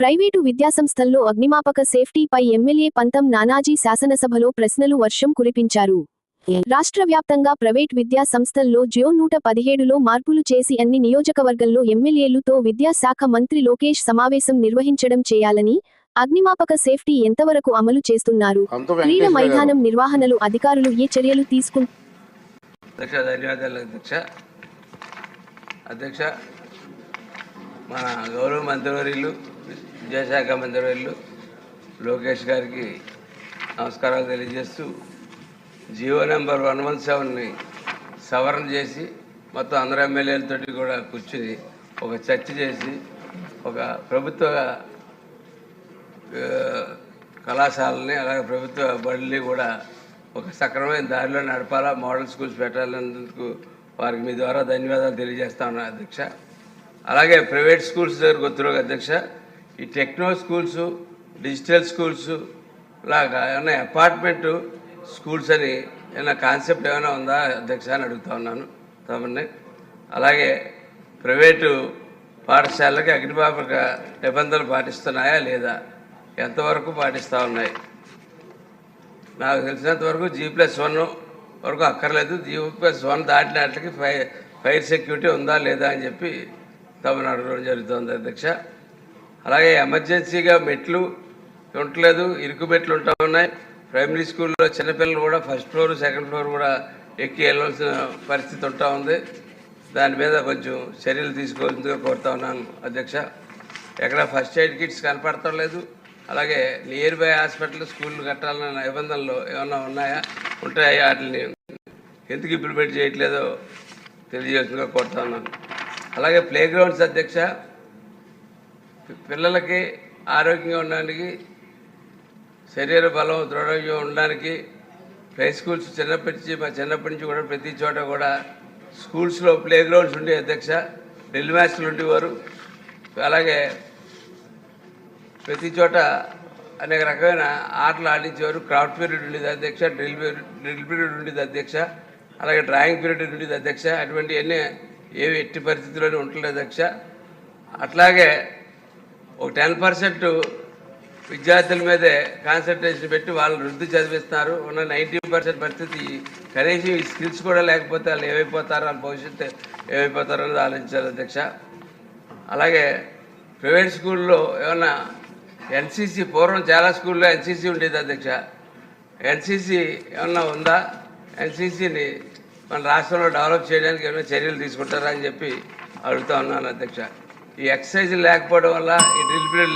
Private విద్యాసంస్థల్లో అగ్నిమాపక సేఫ్టీపై MLA పంతం నానాజీ శాసనసభలో ప్రశ్నలు వర్షం కురిపించారు రాష్ట్ర వ్యాప్తంగా ప్రైవేట్ విద్యా సంస్థల్లో జియో నూట పదిహేడులో మార్పులు చేసి అన్ని నియోజకవర్గంలో ఎమ్మెల్యేలుతో విద్యాశాఖ మంత్రి లోకేష్ సమావేశం నిర్వహించడం చేయాలని అగ్నిమాపక సేఫ్టీ ఎంతవరకు అమలు చేస్తున్నారు క్రీడ. మైదానం నిర్వహణలు అధికారులు ఏ చర్యలు తీసుకుంటారు అధ్యక్ష ధన్యవాదాలు అధ్యక్ష అధ్యక్ష మన గౌరవ మంత్రివర్యులు విద్యాశాఖ మంత్రివర్యులు లోకేష్ గారికి నమస్కారాలు తెలియజేస్తూ జియో నెంబర్ వన్ వన్ సెవెన్ని సవరణ చేసి మొత్తం అందరు ఎమ్మెల్యేలతోటి కూడా కూర్చుని ఒక చర్చ చేసి ఒక ప్రభుత్వ కళాశాలని అలాగే ప్రభుత్వ బడుల్ని కూడా ఒక సక్రమైన దారిలో నడపాలా మోడల్ స్కూల్స్ పెట్టాలన్నందుకు వారికి మీ ద్వారా ధన్యవాదాలు తెలియజేస్తా ఉన్నాను అధ్యక్ష. అలాగే ప్రైవేట్ స్కూల్స్ దగ్గరకు వస్తున్నాడు అధ్యక్ష ఈ టెక్నో స్కూల్స్ డిజిటల్ స్కూల్స్ లాగా ఏమైనా అపార్ట్మెంటు స్కూల్స్ అని ఏమైనా కాన్సెప్ట్ ఏమైనా ఉందా అధ్యక్ష అని అడుగుతా ఉన్నాను తమని అలాగే ప్రైవేటు పాఠశాలకి అగ్నిపాపక నిబంధనలు పాటిస్తున్నాయా లేదా ఎంతవరకు పాటిస్తూ ఉన్నాయి? నాకు తెలిసినంత వరకు జీ ప్లస్ వన్ వరకు అక్కర్లేదు జీ ప్లస్ వన్ దాటిన వాటికి ఫైర్ సెక్యూరిటీ ఉందా లేదా అని చెప్పి తమిళనాడులో జరుగుతుంది అధ్యక్ష. అలాగే ఎమర్జెన్సీగా మెట్లు ఉండట్లేదు ఇరుకు మెట్లు ఉంటా ఉన్నాయి. ప్రైమరీ స్కూల్లో చిన్నపిల్లలు కూడా ఫస్ట్ ఫ్లోర్ సెకండ్ ఫ్లోర్ కూడా ఎక్కి వెళ్ళవలసిన పరిస్థితి ఉంటా ఉంది. దాని మీద కొంచెం చర్యలు తీసుకోవాల్సిందిగా కోరుతా ఉన్నాను అధ్యక్ష. ఎక్కడ ఫస్ట్ ఎయిడ్ కిట్స్ కనపడటం లేదు. అలాగే నియర్ బై హాస్పిటల్ స్కూల్ కట్టాలన్న నిబంధనలు ఏమన్నా ఉన్నాయా? ఉంటాయా? వాటిని ఎందుకు ఇంప్లిమెంట్ చేయట్లేదో తెలియజేసిందిగా కోరుతా ఉన్నాను. అలాగే ప్లే గ్రౌండ్స్ అధ్యక్ష పిల్లలకి ఆరోగ్యంగా ఉండడానికి శరీర బలం దృఢంగా ఉండడానికి ప్లే స్కూల్స్ చిన్నప్పటి నుంచి మా చిన్నప్పటి నుంచి కూడా ప్రతి చోట కూడా స్కూల్స్లో ప్లే గ్రౌండ్స్ ఉండే అధ్యక్ష డ్రిల్ మ్యాచ్లు ఉండేవారు. అలాగే ప్రతి చోట అనేక రకమైన ఆటలు ఆడించేవారు. క్రాఫ్ట్ పీరియడ్ ఉండేది అధ్యక్ష డ్రిల్ పీరియడ్ డ్రిల్ పీరియడ్ ఉండేది అధ్యక్ష అలాగే డ్రాయింగ్ పీరియడ్ ఉండేది అధ్యక్ష అటువంటివన్నీ ఏవి ఎట్టి పరిస్థితుల్లోనే ఉండలేదు అక్ష అట్లాగే ఒక టెన్ పర్సెంట్ విద్యార్థుల మీదే కాన్సన్ట్రేషన్ పెట్టి వాళ్ళని వృద్ధి చదివిస్తున్నారు. ఉన్న నైంటీ పర్సెంట్ పరిస్థితి కనీసం ఈ స్కిల్స్ కూడా లేకపోతే వాళ్ళు ఏమైపోతారో వాళ్ళ భవిష్యత్తు ఏమైపోతారో అనేది ఆలోచించాలి అధ్యక్ష. అలాగే ప్రైవేట్ స్కూల్లో ఏమన్నా ఎన్సీసీ పూర్వం చాలా స్కూల్లో ఎన్సీసీ ఉండేది అధ్యక్ష. ఎన్సీసీ ఏమన్నా ఉందా? ఎన్సీసీని మన రాష్ట్రంలో డెవలప్ చేయడానికి ఏమైనా చర్యలు తీసుకుంటారా అని చెప్పి అడుగుతా ఉన్నాను అధ్యక్ష. ఈ ఎక్సర్సైజ్ లేకపోవడం వల్ల ఈ డ్రిల్ పీరియడ్